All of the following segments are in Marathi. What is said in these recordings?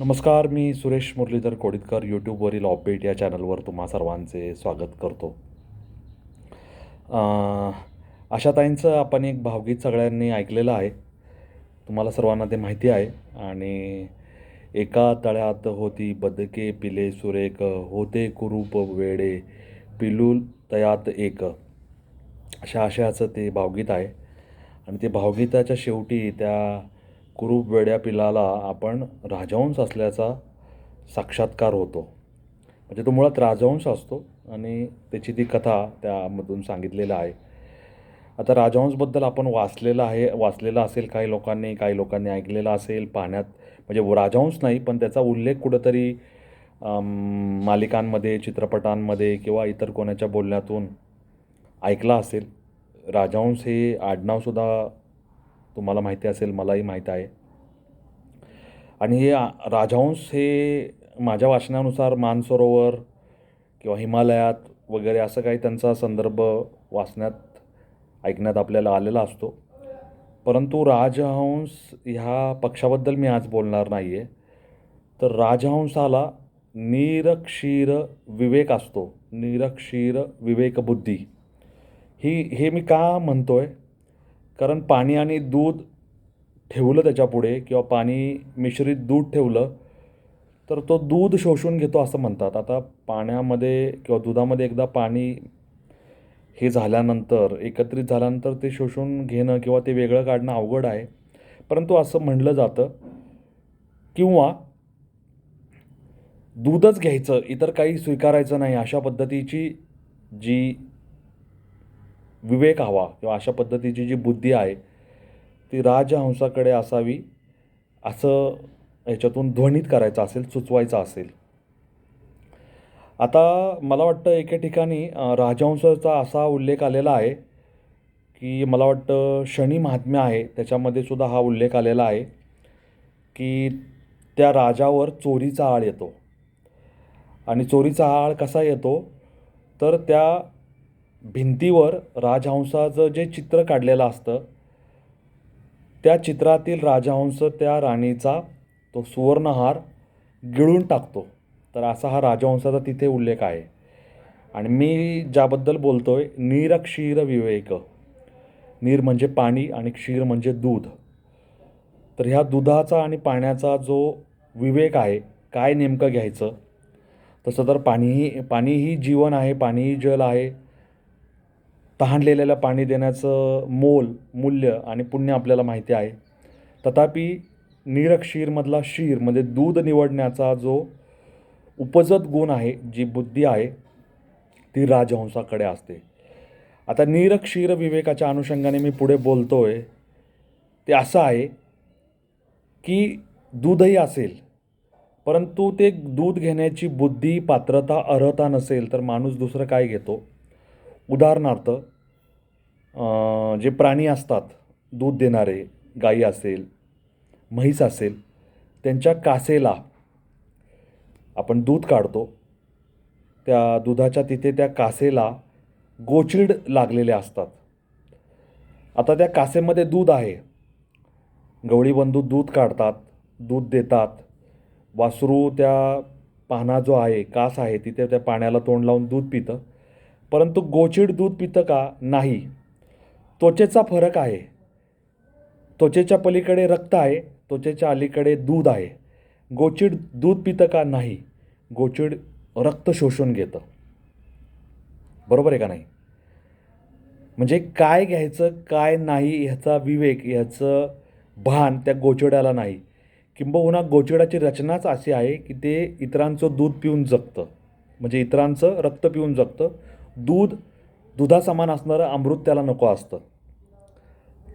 नमस्कार मी सुरेश मुरलीधर कोडितकर यूट्यूबवरील ऑपबेट या चॅनलवर तुम्हा सर्वांचे स्वागत करतो. आशाताईंचं आपण एक भावगीत सगळ्यांनी ऐकलेलं आहे. तुम्हाला सर्वांना ते माहिती आहे. आणि एका तळ्यात होती बदके पिले सुरेख होते कुरूप वेडे पिलूल तयात एक. अशा आशयाचं ते भावगीत आहे. आणि ते भावगीताच्या शेवटी त्या कुरूप वेड्या पिलाला आपण राजहंस असल्याचा साक्षात्कार होतो. म्हणजे तो मुळात राजहंस असतो आणि त्याची ती कथा त्यामधून सांगितलेलं आहे. आता राजहंसबद्दल आपण वाचलेलं आहे वाचलेलं असेल काही लोकांनी काही लोकांनी ऐकलेलं असेल पाहण्यात म्हणजे राजहंस नाही पण त्याचा उल्लेख कुठंतरी मालिकांमध्ये चित्रपटांमध्ये किंवा इतर कोणाच्या बोलण्यातून ऐकला असेल. राजहंस हे आडनावसुद्धा तुम्हाला माहिती असेल मलाही माहीत आहे. आणि हे राजहंस हे माझ्या वाचनानुसार मानसरोवर किंवा हिमालयात वगैरे असं काही त्यांचा संदर्भ वाचण्यात ऐकण्यात आपल्याला आलेला असतो. परंतु राजहंस ह्या पक्षाबद्दल मी आज बोलणार नाही आहे तर राजहंसाला निरक्षीर विवेक असतो. निरक्षीर विवेकबुद्धी. ही हे मी का म्हणतो आहे कारण पाणी आणि दूध ठेवलं त्याच्यापुढे किंवा पाणी मिश्रित दूध ठेवलं तर तो दूध शोषून घेतो असं म्हणतात. आता पाण्यामध्ये किंवा दुधामध्ये एकदा पाणी हे झाल्यानंतर एकत्रित झाल्यानंतर ते शोषून घेणं किंवा ते वेगळं काढणं अवघड आहे. परंतु असं म्हणलं जातं किंवा दूधच घ्यायचं इतर काही स्वीकारायचं नाही अशा पद्धतीची जी विवेक हवा किंवा अशा पद्धतीची जी बुद्धी आहे ती राजहंसाकडे असावी असं ह्याच्यातून ध्वनित करायचं असेल सुचवायचं असेल. आता मला वाटतं एके ठिकाणी राजहंसाचा असा उल्लेख आलेला आहे की मला वाटतं शनी महात्म्य आहे त्याच्यामध्ये सुद्धा हा उल्लेख आलेला आहे की त्या राजावर चोरीचा आळ येतो. आणि चोरीचा आळ कसा येतो? तर त्या भिंतीवर राजहंसाचं जे चित्र काढलेलं असतं त्या चित्रातील राजहंस त्या राणीचा तो सुवर्णहार गिळून टाकतो. तर असा हा राजहंसाचा तिथे उल्लेख आहे. आणि मी ज्याबद्दल बोलतो आहे नीर क्षीर विवेक. नीर म्हणजे पाणी आणि क्षीर म्हणजे दूध. तर ह्या दुधाचा आणि पाण्याचा जो विवेक आहे काय नेमकं घ्यायचं? तसं तर पाणीही पाणी ही जीवन आहे पाणीही जल आहे. तहानलेल्याला पाणी देण्याचं मोल मूल्य आणि पुण्य आपल्याला माहिती आहे. तथापि निरक्षीरमधला शीर म्हणजे दूध निवडण्याचा जो उपजत गुण आहे जी बुद्धी आहे ती राजहंसाकडे असते. आता निरक्षीर विवेकाच्या अनुषंगाने मी पुढे बोलतो आहे ते असं आहे की दूधही असेल परंतु ते दूध घेण्याची बुद्धी पात्रता अर्हता नसेल तर माणूस दुसरं काय घेतो? उदाहरणार्थ जे प्राणी असतात दूध देणारे गाई असेल म्हैस असेल त्यांच्या कासेला आपण दूध काढतो. त्या दुधाच्या तिथे त्या कासेला गोचिड लागलेले असतात. आता त्या कासेमध्ये दूध आहे. गवळी बंधू दूध काढतात दूध देतात. वासरू त्या पाना जो आहे कास आहे तिथे त्या पाण्याला तोंड लावून दूध पितं. परंतु गोचिड दूध पितं का? नाही. त्वचेचा फरक आहे. त्वचेच्या पलीकडे रक्त आहे त्वचेच्या अलीकडे दूध आहे. गोचिड दूध पितं का? नाही. गोचिड रक्त शोषून घेतं. बरोबर आहे का नाही? म्हणजे काय घ्यायचं काय नाही ह्याचा विवेक ह्याचं भान त्या गोचिडाला नाही. किंबहुना गोचिडाची रचनाच अशी आहे की ते इतरांचं दूध पिऊन जगतं. म्हणजे इतरांचं रक्त पिऊन जगतं. दूध दुधासमान असणारं अमृत त्याला नको असतं.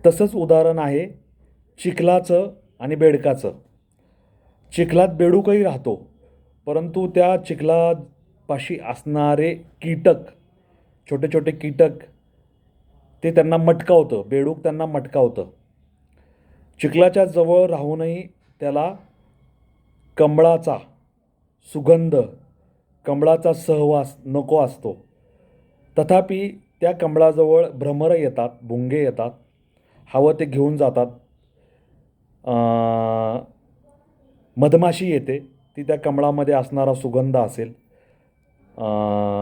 तसंच उदाहरण आहे चिखलाचं आणि बेडकाचं. चिखलात बेडूकही राहतो परंतु त्या चिखलापाशी असणारे कीटक छोटे छोटे कीटक ते त्यांना मटकावतं बेडूक त्यांना मटकावतं. चिखलाच्या जवळ राहूनही त्याला कमळाचा सुगंध कमळाचा सहवास नको असतो. तथापि त्या कमळाजवळ भ्रमरं येतात भुंगे येतात हवं ते घेऊन जातात. मधमाशी येते ती त्या कमळामध्ये असणारा सुगंध असेल.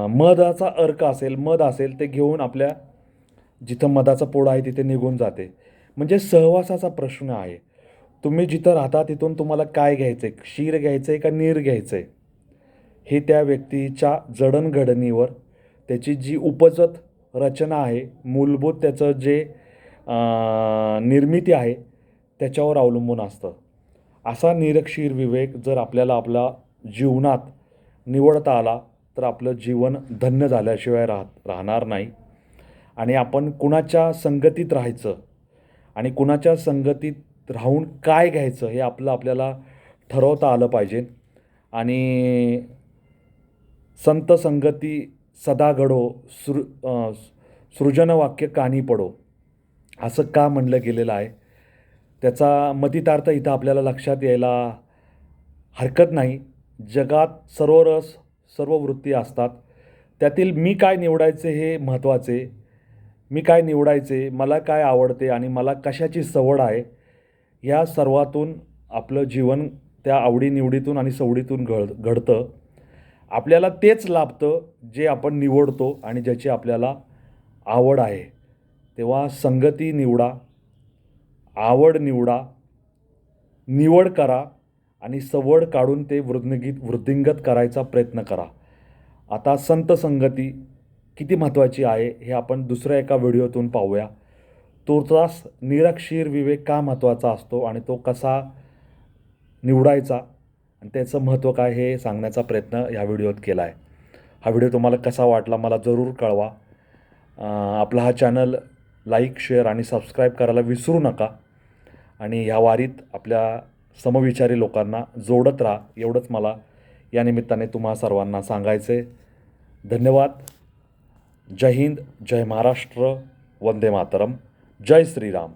मधाचा अर्क असेल मध असेल ते घेऊन आपल्या जिथं मधाचा पोळा आहे तिथे निघून जाते. म्हणजे सहवासाचा प्रश्न आहे. तुम्ही जिथं राहता तिथून तुम्हाला काय घ्यायचं आहे क्षीर घ्यायचं आहे का नीर घ्यायचं आहे हे त्या व्यक्तीच्या जडणघडणीवर त्याची जी उपजत रचना आहे मूलभूत त्याचं जे निर्मिती आहे त्याच्यावर अवलंबून असतं. असा निरक्षीर विवेक जर आपल्याला आपल्या जीवनात निवडता आला तर आपलं जीवन धन्य झाल्याशिवाय राह राहणार नाही. आणि आपण कुणाच्या संगतीत राहायचं आणि कुणाच्या संगतीत राहून काय घ्यायचं हे आपलं आपल्याला ठरवता आलं पाहिजे. आणि संत संगती सदा घडो सृ सृजनवाक्य कानी पडो. असं का म्हणलं गेलेलं आहे? त्याचा मतितार्थ इथं आपल्याला लक्षात यायला हरकत नाही. जगात सर्व रस सर्व वृत्ती असतात. त्यातील मी काय निवडायचे हे महत्त्वाचे? मी काय निवडायचे? मला काय आवडते? आणि मला कशाची सवड आहे? या सर्वातून आपलं जीवन त्या आवडीनिवडीतून आणि सवडीतून घड घडतं. आपल्याला तेच लाभतं जे आपण निवडतो आणि ज्याची आपल्याला आवड आहे. तेव्हा संगती निवडा आवड निवडा निवड करा आणि सवड काढून ते वृद्धिंगीत वृद्धिंगत करायचा प्रयत्न करा. आता संत संगती किती महत्त्वाची आहे हे आपण दुसऱ्या एका व्हिडिओतून पाहूया. तुर्तास निरक्षीर विवेक का महत्त्वाचा असतो आणि तो कसा निवडायचा? आणि त्याचं महत्त्व काय हे सांगण्याचा प्रयत्न ह्या व्हिडिओत केला आहे हा व्हिडिओ तुम्हाला कसा वाटला मला जरूर कळवा. आपला हा चॅनल लाईक शेअर आणि सबस्क्राईब करायला विसरू नका. आणि ह्या वारीत आपल्या समविचारी लोकांना जोडत राहा एवढंच मला या निमित्ताने तुम्हा सर्वांना सांगायचे धन्यवाद. जय हिंद जय महाराष्ट्र वंदे मातरम. जय श्रीराम.